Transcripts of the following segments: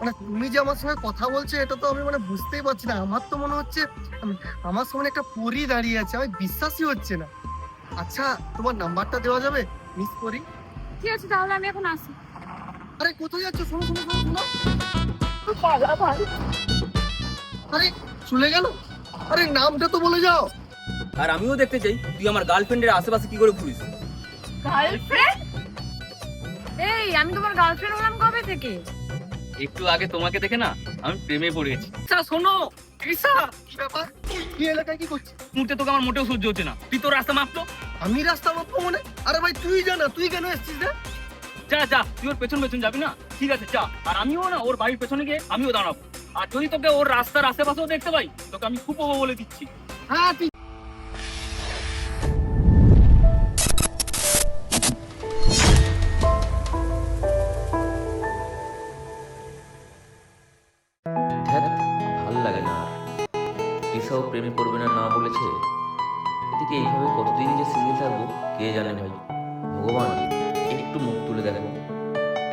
মানে তুমি যে আমার সঙ্গে কথা বলছো এটা তো আমি মানে বুঝতেই পারছি না। আমার তো মনে হচ্ছে আমার সামনে একটা পরি দাঁড়িয়ে আছে আমি বিশ্বাসই হচ্ছে না। আচ্ছা তোমার নাম্বারটা দেওয়া যাবে মিস করি ঠিক আছে তাহলে আমি এখন আসি। আরে কোথায় যাচ্ছ? শোনো শোনো শোনো শোনো। আরে চলে গেল? আরে নামটা তো বলে যাও। আর আমিও দেখতে চাই তুই আমার গার্লফ্রেন্ডের আশেপাশে কি করে ঘুরিস? গার্লফ্রেন্ড? এই আমি তোমার গার্লফ্রেন্ড হলাম কবে থেকে? একটু আগে তোমাকে দেখে না আমি প্রেমে পড়ে গেছি। আচ্ছা শোনো! কৃষা কি ব্যাপার? কি এলাকায় কি করছিস? মুহূর্তে তোকে আমার মোটেও সহ্য হচ্ছে না। তুই তোর রাস্তা মাপতো। আমি রাস্তা মাপবো মানে? আরে ভাই তুই জানা তুই কেন এসছিস রে? যা যা তুই ওর পেছন পেছন যাবি না? ঠিক আছে যা। আর আমিও না ওর বাড়ির পেছনে গিয়ে আমিও দাঁড়াবো। আর যদি তোকে ওর রাস্তার আশেপাশেও দেখতে পাই তোকে আমি খুব বলে দিচ্ছি। হ্যাঁ ঠিক তৃষাও প্রেমে পড়বে না না বলেছে? এদিকে এইভাবে কতদিন যে সিঙ্গেল থাকব, কে জানে ভাই? ভগবান, একটু মুখ তুলে দেখো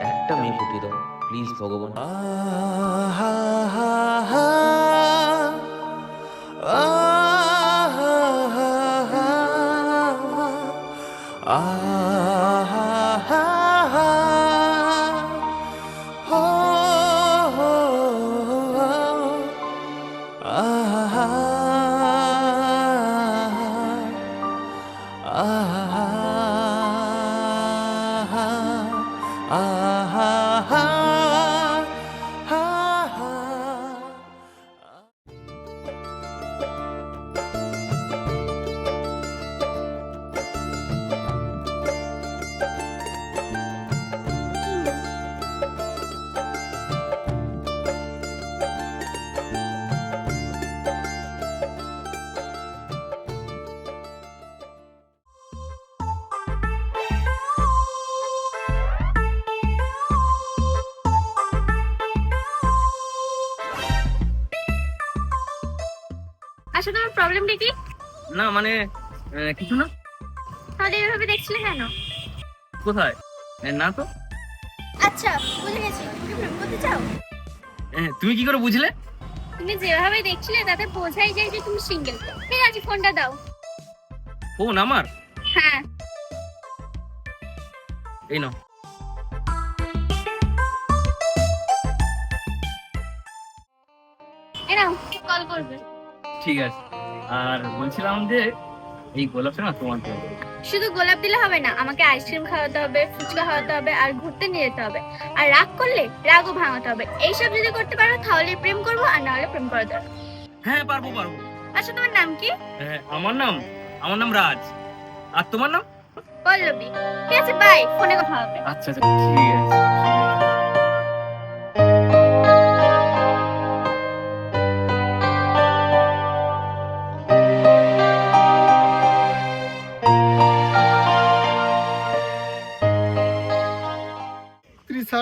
একটা মেয়ে ফুটিয়ে দাও প্লিজ ভগবান। আচ্ছা তোমার প্রবলেমটা কি? না মানে আহ, কিছু না। তাহলে এভাবে দেখছিলে কেন? কোথায়? না তো। আচ্ছা বুঝে গেছি। তুমি প্রেম করতে চাও? তুমি কি করে বুঝলে? তুমি যেভাবে দেখছিলে তাতে বোঝাই যায় যে তুমি সিঙ্গেল ঠিক আছে ফোনটা দাও। ফোন আমার? হ্যাঁ। এই নাও। এই নাও কল করবে। ঠিক আছে। আর বলছিলাম যে এই গোলাপটা না তোমার জন্য। শুধু গোলাপ দিলে হবে না আমাকে আইসক্রিম খাওয়াতে হবে ফুচকা খাওয়াতে হবে আর ঘুরতে নিয়ে যেতে হবে। আর রাগ করলে রাগও ভাঙাতে হবে। এইসব যদি করতে পারো তাহলে প্রেম করব আর না হলে প্রেম করা যাবে হ্যাঁ পারব পারব। আচ্ছা তোমার নাম কি? হ্যাঁ, আমার নাম আমার নাম রাজ। আর তোমার নাম? পল্লবী। ঠিক আছে বাই ফোনে কথা হবে। আচ্ছা আচ্ছা ঠিক আছে।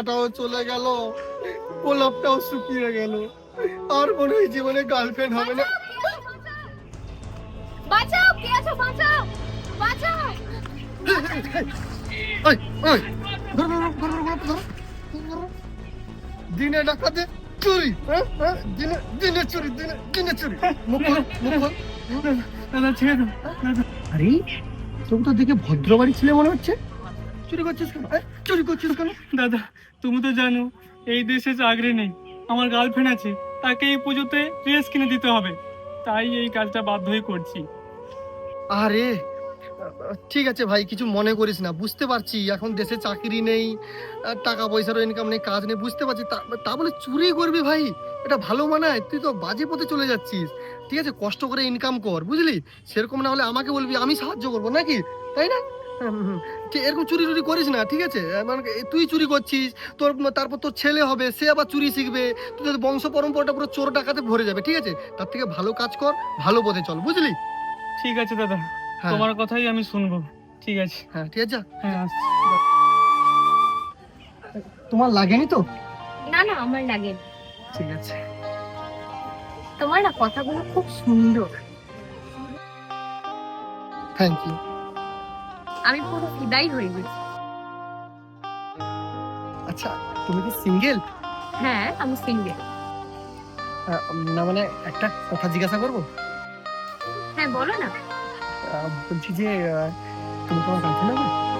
তৃষাটাও চলে গেল গোলাপটাও শুকিয়ে গেল আর মনে হয় জীবনে গার্লফ্রেন্ড হবে না বাঁচাও কে আছো বাঁচাও বাঁচাও ওই, ওই, ধরো, ধরো, ধরো, ধরো, ধরো, ধরো। দিনে ডাকাতে চুরি হ্যাঁ? হ্যাঁ? দিনে দিনে চুরি দিনে দিনে চুরি মুখ খোল, দাদা ছেড়ে দাও আরে তোকে তো দেখে ভদ্র বাড়ি ছেলে মনে হচ্ছে চুরি করছিস কেন? চুরি করছিস কেন? দাদা তুমি তো জানো এই দেশে চাকরি নেই। আমার গার্লফ্রেন্ড আছে তাকে এই পুজোতে ড্রেস কিনে দিতে হবে। তাই এই কাজটা বাধ্য হয়ে করছি। আরে ঠিক আছে ভাই কিছু মনে করিস না বুঝতে পারছি এখন দেশে চাকরি নেই টাকা পয়সারও ইনকাম নেই কাজ নেই বুঝতে পারছি। তা বলে চুরি করবি ভাই? এটা ভালো মানায় তুই তো বাজে পথে চলে যাচ্ছিস। ঠিক আছে কষ্ট করে ইনকাম কর বুঝলি? সেরকম না হলে আমাকে বলবি আমি সাহায্য করব নাকি? তাই না? এরকম চুরি টুরি করিস না ঠিক আছে? মানে তুই চুরি করছিস তোর তারপর তোর ছেলে হবে সে আবার চুরি শিখবে তুই তোর বংশ পরম্পরাটা পুরো চোর ডাকাতে ভরে যাবে ঠিক আছে? তার থেকে ভালো কাজ কর ভালো পথে চল বুঝলি? ঠিক আছে দাদা হ্যাঁ। তোমার কথাই আমি শুনব ঠিক আছে। হ্যাঁ ঠিক আছে হ্যাঁ তোমার লাগেনি তো? না না আমার লাগে ঠিক আছে। তোমার না কথাগুলো খুব সুন্দর। থ্যাংক ইউ আমি পুরো ফিদাই হয়ে গেছি। আচ্ছা তুমি কি সিঙ্গেল হ্যাঁ আমি সিঙ্গেল না মানে একটা কথা জিজ্ঞাসা করব? হ্যাঁ বলো না। বলছি যে তুমি তোমার গার্লফ্রেন্ড হবে?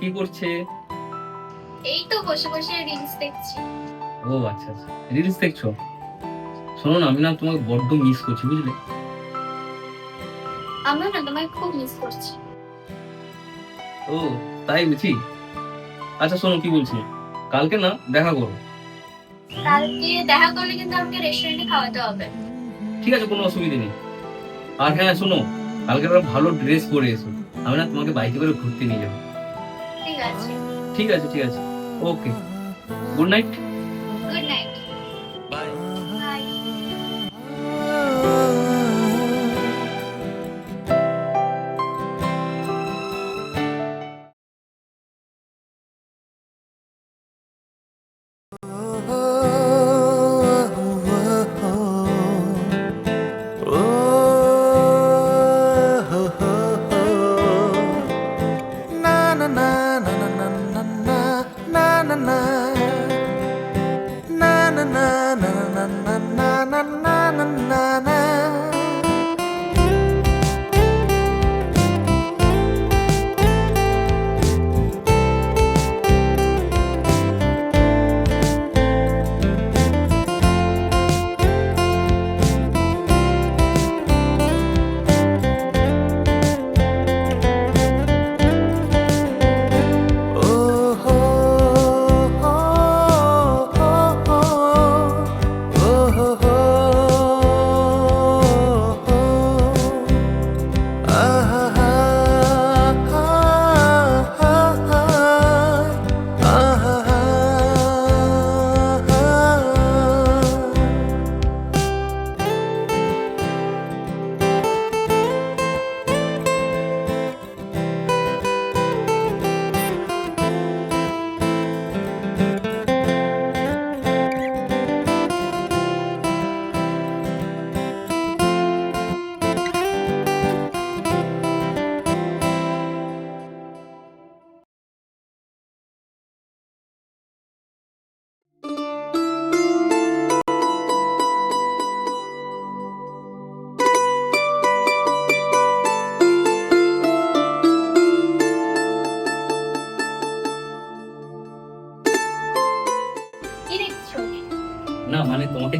কি করছে? এই তো বসে বসে রিলস দেখছি। ও আচ্ছা আচ্ছা। রিলস দেখছ? শোনো না আমি না তোমাকে বড্ড মিস করছি বুঝলে? না তোমায় খুব মিস করছি। ও তাই বুঝি আচ্ছা শোনো কি বলছি? কালকে না দেখা করো। কালকে দেখা করলে কিন্তু আমাকে রেস্টুরেন্টে খাওয়াতে হবে। ঠিক আছে কোনো অসুবিধা নেই। আর হ্যাঁ শোনো কালকে একটা ভালো ড্রেস পরে এসো। আমি না তোমাকে বাইকে করে ঘুরতে নিয়ে যাব। ঠিক আছে। ঠিক আছে ঠিক আছে। Okay good night good night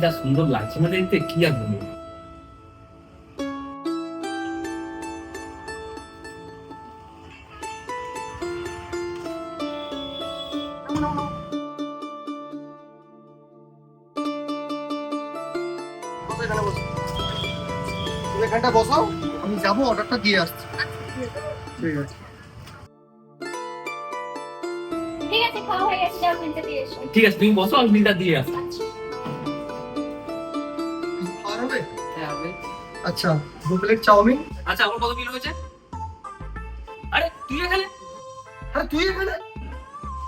মানে যা সুন্দর লাগছে না দেখতে? কি আর বলব? বসো এখানে বসো। তুমি এখানটা বসো আমি যাব অর্ডারটা দিয়ে আসছি। ঠিক আছে। ঠিক আছে ঠিক তুমি বসো আমি বিলটা দিয়ে আসছি। আচ্ছা দু প্লেট চাউমিন। আচ্ছা আমার কত বিল হয়েছে? আরে তুই এখানে? আরে তুই এখানে?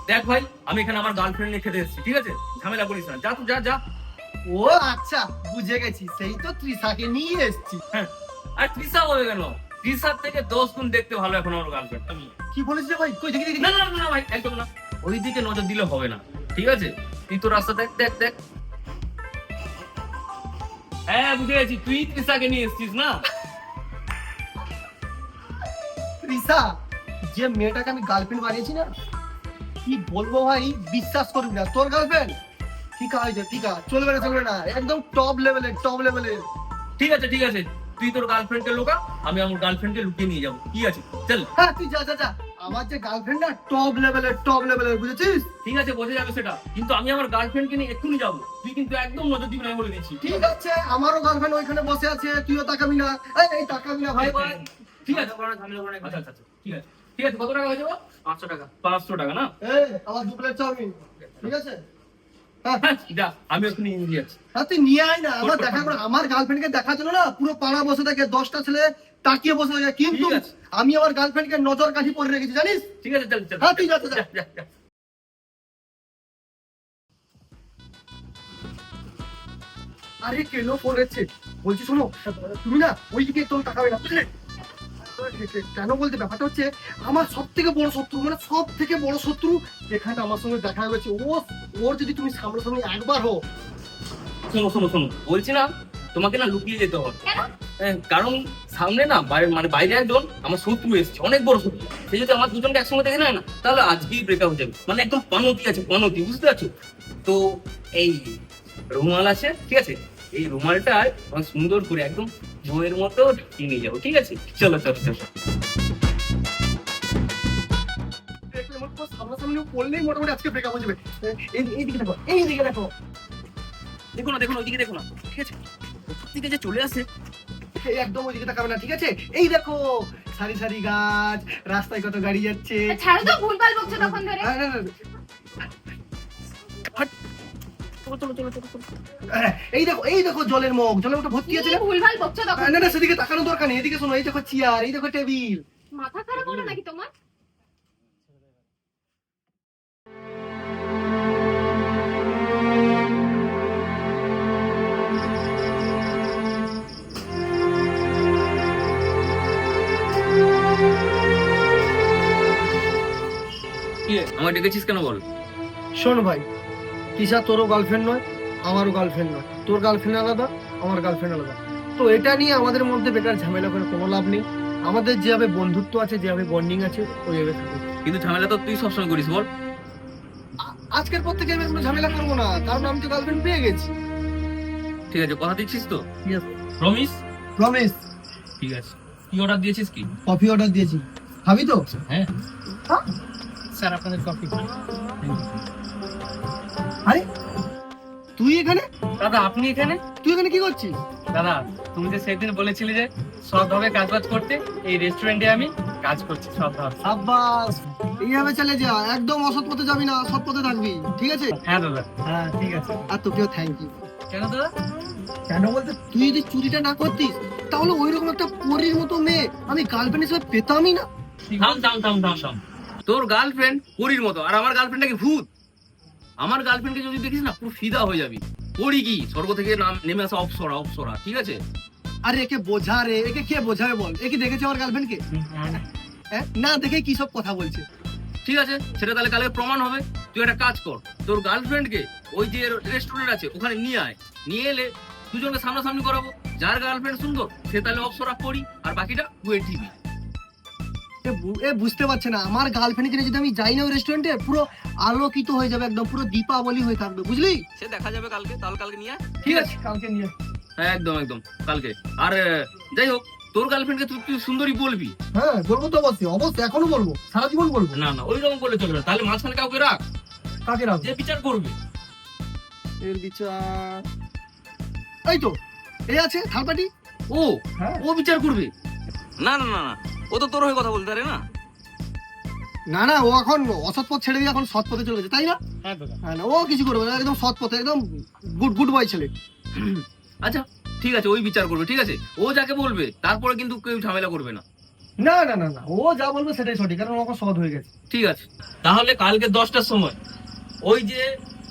দেখ ভাই আমি এখানে আমার গার্লফ্রেন্ড নিয়ে খেতে এসেছি ঠিক আছে? ঝামেলা করিস না। যা তুই যা যা। ও আচ্ছা বুঝে গেছি। সেই তো ত্রিশাকে নিয়ে এসেছি। আর তৃষা হবে কেন? তৃষার থেকে দশ গুণ দেখতে ভালো এখন আমার গার্লফ্রেন্ড তুমি। কি বলেছিস রে ভাই? কই দেখি দেখি। না না না, না ভাই একদম না। ওই দিকে নজর দিলে হবে না ঠিক আছে? তুই তো রাস্তা দেখ দেখ দেখ। হ্যাঁ বুঝে গেছি। তুই তৃষাকে নিয়ে এসেছিস না? ত্রিশা যে মেয়েটাকে আমি গার্লফ্রেন্ড বানিয়েছি না কি বলব ভাই? বিশ্বাস করবি না। তোর গার্লফ্রেন্ড ঠিক আছে ঠিক আছে চলবে না চলবে না। একদম টপ লেভেলের টপ লেভেলের ঠিক আছে ঠিক আছে। তুই তোর গার্লফ্রেন্ডকে লোকা আমি আমার গার্লফ্রেন্ডকে লুকিয়ে নিয়ে যাব। কি আছে? চল। হ্যাঁ তুই যা যা যা। আমার যে গার্লফ্রেন্ড না টপ লেভেলের টপ লেভেলের বুঝেছিস? ঠিক আছে বোঝা যাবে সেটা। কিন্তু আমি আমার গার্লফ্রেন্ডকে নিয়ে এক্ষুনি যাব। তুই কিন্তু একদম নজর দিবি না বলে দিচ্ছি। ঠিক আছে আমারও গার্লফ্রেন্ড ওইখানে বসে আছে তুইও তাকাবি না এই, এই তাকাবি না ভাই। ভাই ঠিক আছে। আচ্ছা আচ্ছা আচ্ছা, ঠিক আছে। ঠিক আছে কত টাকা হয়ে যাব পাঁচশো টাকা। পাঁচশো টাকা না? এই আমার দু প্লেট চাউমিন। ঠিক আছে? আমি নিয়ে হ্যাঁ, তুই নিয়ে আয় না আমার দেখা করে আমার গার্লফ্রেন্ডকে দেখার জন্য না পুরো পাড়া বসে থাকে দশটা ছেলে তাকিয়ে বসে থাকে। কিন্তু আমি আমার গার্লফ্রেন্ডকে নজর কাঠি পরে রেখেছি জানিস? ঠিক আছে চল চল। হ্যাঁ তুই যা যা। আরে কেন পড়েছে বলছি শোনো তুমি না ওই দিকে একদম তাকাবে না বুঝলে? কেন বলতে ব্যাপারটা হচ্ছে আমার সব থেকে বড় শত্রু মানে সব থেকে বড় শত্রু যেখানে আমার সঙ্গে দেখা হয়েছে। ও ওর যদি তুমি সামনাসামনি একবার হো শোনো শোনো শোনো বলছি না তোমাকে না লুকিয়ে যেতে হবে। কারণ সামনে না বাইরে মানে বাইরে একজন আমার শত্রু এসেছে অনেক বড় শত্রু। সে যদি আমার দুজনকে একসঙ্গে দেখে নেয় না তাহলে আজকেই ব্রেকআপ হয়ে যাবে। মানে একদম পানতি আছে পানতি বুঝতে পারছ? তো এই রুমাল আছে ঠিক আছে? এই রুমালটা অনেক সুন্দর করে একদম বইয়ের মতো নিয়ে যাব ঠিক আছে? চলো চলো চলো। মনে সামনাসামনি পড়লেই মোটামুটি আজকে ব্রেকআপ হয়ে যাবে। এই এইদিকে দেখো এইদিকে দেখো। দেখো না দেখো না ওইদিকে দেখো না। ঠিক আছে? ঠিক আছে চলে আসে। এই একদম ওইদিকে তাকাবে না ঠিক আছে? এই দেখো সারি সারি গাছ রাস্তায় কত গাড়ি যাচ্ছে। ছাড়ো তো ভুলভাল বকছো তখন ধরে। চলো চলো চলো চলো চলো। এই দেখো এই দেখো জলের মুখ জলের মুখটা ভর্তি আছে ভুলভাল বকছো তখন না না সেদিকে তাকানোর দরকার নেই এদিকে শোনো এই দেখো চেয়ার এই দেখো টেবিল মাথা খারাপ হলো নাকি তোমার? আমায় ডেকেছিস কেন বল? শোন ভাই কিসা তোরও গার্লফ্রেন্ড নয় আমারও গার্লফ্রেন্ড নয়। তোর গার্লফ্রেন্ড আলাদা আমার গার্লফ্রেন্ড আলাদা। তো এটা নিয়ে আমাদের মধ্যে বেকার ঝামেলা করে কোনো লাভ নেই। আমাদের যেভাবে বন্ধুত্ব আছে যেভাবে বন্ডিং আছে ওইভাবে থাকুক। কিন্তু ঝামেলা তো তুই সবসময় করিস বল। আজকের পর থেকে আমি কোনো ঝামেলা করব না। কারণ আমি তো গার্লফ্রেন্ড পেয়ে গেছি। ঠিক আছে কথা দিচ্ছিস তো. প্রমিস রমেশ ঠিক আছে। কি অর্ডার দিয়েছিস কি? কফি অর্ডার দিয়েছি। খাবি তো? হ্যাঁ। স্যার আপনাদের কফি আরে তুই এখানে? দাদা আপনি এখানে? তুই এখানে কি করছিস? দাদা তুমি যে সেদিন বলেছিলে যে সৎভাবে করতে এই রেস্টুরেন্টে আমি কাজ করছি সৎভাবে। এইভাবে চলে যা একদম অসৎ পথে যাবি না সৎ পথে থাকবি ঠিক আছে? হ্যাঁ দাদা। হ্যাঁ ঠিক আছে। আর তোকেও থ্যাংক ইউ কেন দাদা? কেন বলতে তুই যদি চুরিটা না করতিস তাহলে ওইরকম একটা পরীর মতো মেয়ে আমি গার্লফ্রেন্ড হিসেবে পেতামই না। থাম থাম থাম থাম থাম। তোর গার্লফ্রেন্ড পরির মতো আর আমার গার্লফ্রেন্ড নাকি ভূত? আমার গার্লফ্রেন্ডকে যদি দেখিস না পুরো ফিদা হয়ে যাবি। পরি কি? স্বর্গ থেকে নাম নেমে আসা অপসরা অপসরা ঠিক আছে? আরে একে বোঝা রে। একে কে বোঝাবে বল? একে দেখেছে আমার গার্লফ্রেন্ডকে হ্যাঁ। না দেখে কি সব কথা বলছে? ঠিক আছে সেটা তাহলে কালকে প্রমাণ হবে। তুই একটা কাজ কর। তোর গার্লফ্রেন্ডকে ওই যে রেস্টুরেন্ট আছে ওখানে নিয়ে আয়। নিয়ে এলে দুজনকে সামনাসামনি করাবো। যার গার্লফ্রেন্ড সুন্দর সে তাহলে অপসরা পড়ি। আর বাকিটা ওয়েট টিভি এ বুঝতে পারছে না। আমার গার্লফ্রেন্ডকে নিয়ে যদি আমি যাই না ওই রেস্টুরেন্টে পুরো আলোকিত হয়ে যাবে একদম পুরো দীপাবলি হয়ে থাকবে বুঝলি? সে দেখা যাবে কালকে তাহলে কালকে নিয়ে ঠিক আছে কালকে নিয়ে হ্যাঁ একদম একদম কালকে। আর যাই হোক তোর গার্লফ্রেন্ডকে তুই তুই সুন্দরী বলবি? হ্যাঁ বলব তো অবশ্যই অবশ্যই এখনও বলব সারা জীবন বলব। না না ওই রকম করলে চলবে না। তাহলে মাঝখানে কাউকে রাখ। কাকে রাখব? যে বিচার করবে। এর বিচার। এই তো এই আছে থালপাটি ও হ্যাঁ। ও বিচার করবে? না না না না। ও তো তোর হয়ে কথা বলতে পারে না? না না ও এখন অসৎ পথ ছেড়ে দিয়ে এখন সৎ পথে চলে গেছে তাই না? হ্যাঁ দাদা। হ্যাঁ না ও কিছু করবে না একদম সৎ পথে একদম গুড গুড বয় ছেলে। আচ্ছা ঠিক আছে ওই বিচার করবে ঠিক আছে? ও যাকে বলবে তারপরে কিন্তু কেউ ঝামেলা করবে না। না না না না ও যা বলবে সেটাই সঠিক কারণ ও এখন সৎ হয়ে গেছে। ঠিক আছে। তাহলে কালকে দশটার সময় ওই যে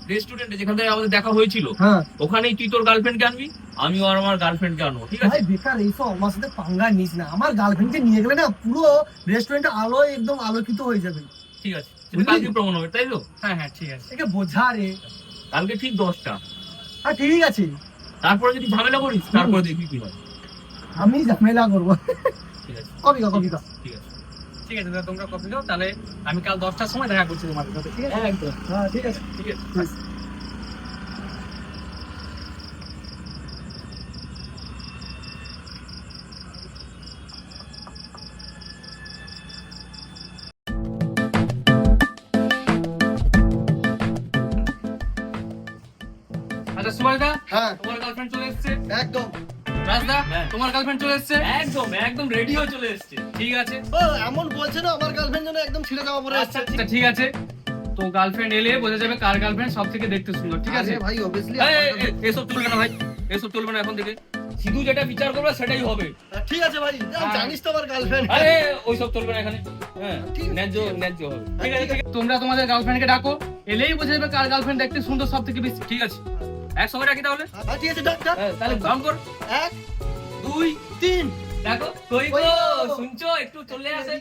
রেস্টুরেন্টে যেখান থেকে আমাদের দেখা হয়েছিল হ্যাঁ। ওখানেই তুই তোর গার্লফ্রেন্ডকে আনবি আমিও আর আমার গার্লফ্রেন্ডকে আনব ঠিক আছে? বেকার এইসব আমার সাথে পাঙ্গা নিস না। আমার গার্লফ্রেন্ডকে নিয়ে গেলে না পুরো রেস্টুরেন্টে আলোয় একদম আলোকিত হয়ে যাবে। ঠিক আছে। কালকে প্রমাণ হবে তাই তো? হ্যাঁ হ্যাঁ ঠিক আছে। একে বোঝা রে। কালকে ঠিক দশটা। হ্যাঁ ঠিক আছে। তারপরে যদি ঝামেলা করিস তারপরে দেখবি কি হয়। আমি ঝামেলা করব। ঠিক আছে। কবিকা কবিকা ঠিক আছে। ঠিক আছে দাদা তোমরা কপি দাও তাহলে আমি কাল দশটার সময় দেখা করছি তোমার সাথে ঠিক আছে? একদম। হ্যাঁ ঠিক আছে। ঠিক আছে আচ্ছা, হ্যাঁ। একদম। রাজদা তোমার গার্লফ্রেন্ড চলে এসেছে? একদম একদম রেডি হয়ে চলে এসেছে। ঠিক আছে। ও এমন বলছে না আমার গার্লফ্রেন্ড যেন একদম ছিঁড়ে যাওয়া পরে আচ্ছা আচ্ছা, ঠিক আছে। তো গার্লফ্রেন্ড এলে বোঝা যাবে কার গার্লফ্রেন্ড সব থেকে দেখতে সুন্দর ঠিক আছে? ভাই অবভিয়াসলি এই, এই, এই, এসব চলবে না ভাই এসব চলবে না এখন থেকে। শুধু যেটা বিচার করবে সেটাই হবে। ঠিক আছে ভাই হ্যাঁ। জানিস তো আমার গার্লফ্রেন্ড আরে ওইসব চলবে না এখানে। হ্যাঁ ন্যায্য ন্যায্য হবে। ঠিক আছে। তোমরা তোমাদের গার্লফ্রেন্ডকে ডাকো এলেই বোঝা যাবে কার গার্লফ্রেন্ড দেখতে সুন্দর সব থেকে বেশি ঠিক আছে? একসঙ্গে ডাকি তাহলে? হ্যাঁ ঠিক আছে ডাক ডাক হ্যাঁ, তাহলে কাউন্ট কর। এক দুই তিন। দেখো কই গো? শুনছো? একটু চলে আসে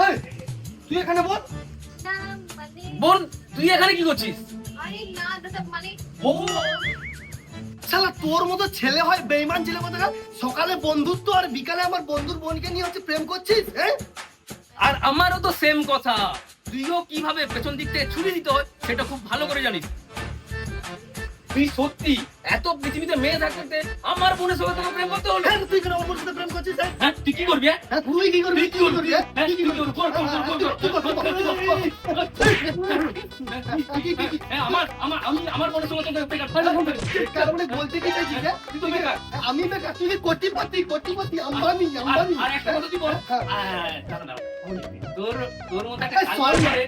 হেই, তুই এখানে বল। মানে বোন তুই এখানে কি করছিস? আরে না দাদা মানে ও শালা, তোর মতো ছেলে হয় বেইমান ছেলে মতো সকালে বন্ধুত্ব আর বিকালে আমার বন্ধুর বোনকে নিয়ে হচ্ছে প্রেম করছিস হ্যাঁ আর আমারও তো সেম কথা। তুইও কীভাবে পেছন দিক থেকে ছুরি দিতে হয়, সেটা খুব ভালো করে জানিস। তুই সত্যি এত পৃথিবীতে মেয়ে থাকতে আমার বোনের সঙ্গে তোকে প্রেম করতে হলো? হ্যাঁ, তুই কেন আমার সাথে প্রেম করছিস হ্যাঁ? হ্যাঁ? তুই কি করবি হ্যাঁ? হ্যাঁ তুই কি করবি কি করবি কি করবি কর কর কর আমার আমার আমি আমার বোনের সঙ্গে তোকে প্রেম করতে কারণে বলতে কি চাইছিস তুই তো বেকার। আমি বেকার তুই কোটিপতি কোটিপতি আম্বানি আম্বানি। আর একটা কথা তুই বল। তোর তোর মতো একটা কালোয়ার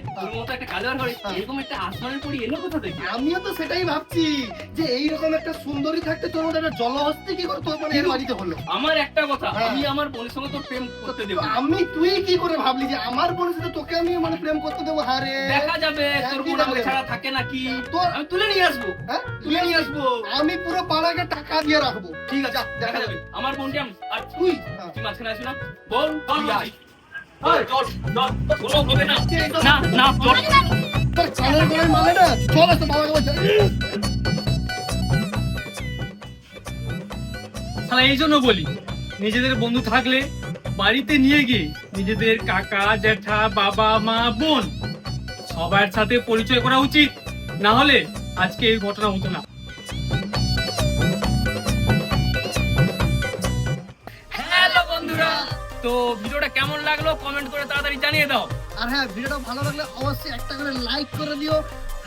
একটা কালোয়ার এরকম একটা আসমানের পরি এলো কোথা থেকে? আমিও তো সেটাই ভাবছি যে এইরকম একটা সুন্দরী থাকতে তোর মধ্যে একটা জলহস্তি কি করে তোর মানে এর বাড়িতে হলো? আমার একটা কথা হ্যাঁ। আমি আমার বোনের সঙ্গে তোর প্রেম করতে দেবো আমি তুই কি করে ভাবলি যে আমার বোনের সাথে তোকে আমি মানে প্রেম করতে দেবো? হারে দেখা যাবে তোর একই বোন আমাকে ছাড়া থাকে নাকি তোর আমি তুলে নিয়ে আসব হ্যাঁ? তুলে নিয়ে আসব। আমি পুরো পাড়াকে টাকা দিয়ে রাখব। ঠিক আছে দেখা যাবে। আমার বোনকে আমি আর তুই? হ্যাঁ। তুই মাঝখানে আসবি না? বোন চল চল, চল, কোনো হবে না। না না চল। তোর চল বলছে তাহলে এই জন্য বলি নিজেদের বন্ধু থাকলে বাড়িতে নিয়ে গিয়ে নিজেদের কাকা জ্যাঠা বাবা মা বোন সবার সাথে পরিচয় করা উচিত। না হলে আজকে এই ঘটনা হতো না। হ্যালো বন্ধুরা। তো ভিডিওটা কেমন লাগল? কমেন্ট করে তাড়াতাড়ি জানিয়ে দাও। আর হ্যাঁ ভিডিওটা ভালো লাগলে অবশ্যই একটা করে লাইক করে দিও।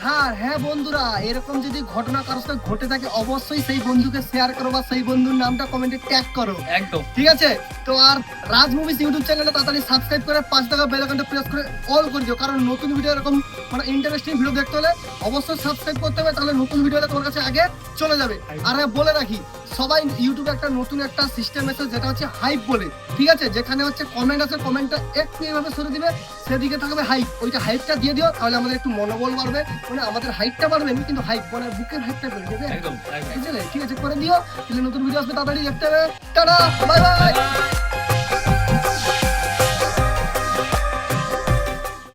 হ্যাঁ হ্যাঁ বন্ধুরা এরকম যদি ঘটনা কারোর সাথে ঘটে থাকে অবশ্যই সেই বন্ধুকে শেয়ার করো বা সেই বন্ধুর নামটা কমেন্টে ট্যাগ করো। একদম। ঠিক আছে? তো আর রাজ মুভিস ইউটিউব চ্যানেলে তাড়াতাড়ি সাবস্ক্রাইব করে পাঁচ টাকা বেল আইকনটা প্রেস করে অল করে দিও। কারণ নতুন ভিডিও এরকম মানে ইন্টারেস্টিং ভিডিও দেখতে হলে অবশ্যই সাবস্ক্রাইব করতে হবে তাহলে নতুন ভিডিওটা তোমার কাছে আগে চলে যাবে। আর হ্যাঁ বলে রাখি সবাই ইউটিউবে একটা নতুন একটা সিস্টেম এসে যেটা হচ্ছে হাইপ বলে। ঠিক আছে? যেখানে হচ্ছে কমেন্ট আছে কমেন্টটা একটু এইভাবে সরে দিবে সেদিকে থাকবে হাইপ ওইটা হাইপটা দিয়ে দিও তাহলে আমাদের একটু মনোবল বাড়বে। মানে আমাদের হাইটটা বাড়বে না, কিন্তু হাইপ মানে বুকের হাইটটা বেড়ে যাবে ঠিক আছে? ঠিক আছে? করে দিও তাহলে নতুন ভিডিও আসবে তাড়াতাড়ি দেখতে হবে। টাটা! Bye bye